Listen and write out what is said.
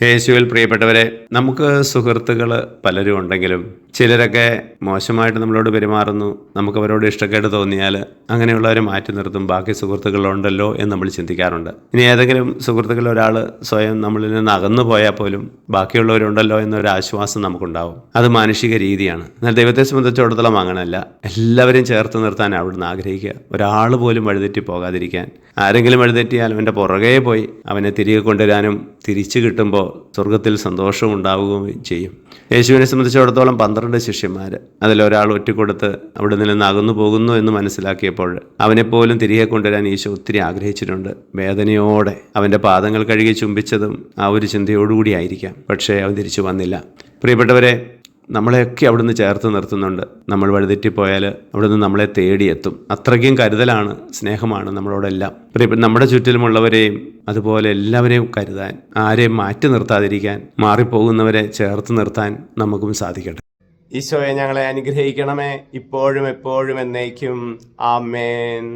യേശുവിൽ പ്രിയപ്പെട്ടവരെ നമുക്ക് സുഹൃത്തുക്കൾ പലരും ഉണ്ടെങ്കിലും ചിലരൊക്കെ മോശമായിട്ട് നമ്മളോട് പെരുമാറുന്നു. നമുക്ക് അവരോട് ഇഷ്ടക്കേട് തോന്നിയാൽ അങ്ങനെയുള്ളവരെ മാറ്റി നിർത്തും. ബാക്കി സുഹൃത്തുക്കളുണ്ടല്ലോ എന്ന് നമ്മൾ ചിന്തിക്കാറുണ്ട്. ഇനി ഏതെങ്കിലും സുഹൃത്തുക്കൾ ഒരാൾ സ്വയം നമ്മളിൽ നിന്ന് അകന്നു പോയാൽ പോലും ബാക്കിയുള്ളവരുണ്ടല്ലോ എന്നൊരു ആശ്വാസം നമുക്കുണ്ടാവും. അത് മാനുഷിക രീതിയാണ്. എന്നാൽ ദൈവത്തെ സംബന്ധിച്ചിടത്തോളം അങ്ങനെയല്ല. എല്ലാവരെയും ചേർത്ത് നിർത്താൻ അവിടുന്ന് ആഗ്രഹിക്കുക. ഒരാൾ പോലും വഴിതെറ്റി പോകാതിരിക്കാൻ. ആരെങ്കിലും വഴിതെറ്റിയാൽ അവന്റെ പുറകെ പോയി അവനെ തിരികെ കൊണ്ടുവരാനും തിരിച്ചു കിട്ടുമ്പോൾ സ്വർഗത്തിൽ സന്തോഷം ഉണ്ടാവുകയും ചെയ്യും. യേശുവിനെ സംബന്ധിച്ചിടത്തോളം പന്ത്രണ്ട് ശിഷ്യന്മാർ അതിലൊരാൾ ഒറ്റക്കൊടുത്ത് അവിടെ നിന്ന് അകന്നു പോകുന്നു എന്ന് മനസ്സിലാക്കിയപ്പോൾ അവനെപ്പോലും തിരികെ കൊണ്ടുവരാൻ ഈശോ ഒത്തിരി ആഗ്രഹിച്ചിട്ടുണ്ട്. വേദനയോടെ അവന്റെ പാദങ്ങൾ കഴുകി ചുംബിച്ചതും ആ ഒരു ചിന്തയോടുകൂടി ആയിരിക്കാം. പക്ഷേ അവൻ തിരിച്ചു വന്നില്ല. പ്രിയപ്പെട്ടവരെ നമ്മളെയൊക്കെ അവിടുന്ന് ചേർത്ത് നിർത്തുന്നുണ്ട്. നമ്മൾ വഴുതെറ്റിപ്പോയാൽ അവിടുന്ന് നമ്മളെ തേടിയെത്തും. അത്രയ്ക്കും കരുതലാണ് സ്നേഹമാണ് നമ്മളോടെല്ലാം. പ്രിയപ്പെട്ട നമ്മുടെ ചുറ്റിലുമുള്ളവരെയും അതുപോലെ എല്ലാവരെയും കരുതാൻ ആരെയും മാറ്റി നിർത്താതിരിക്കാൻ മാറിപ്പോകുന്നവരെ ചേർത്ത് നിർത്താൻ നമുക്കും സാധിക്കട്ടെ. ഈശോയെ ഞങ്ങളെ അനുഗ്രഹിക്കണമേ. ഇപ്പോഴും എപ്പോഴും എന്നേക്കും. ആമേൻ.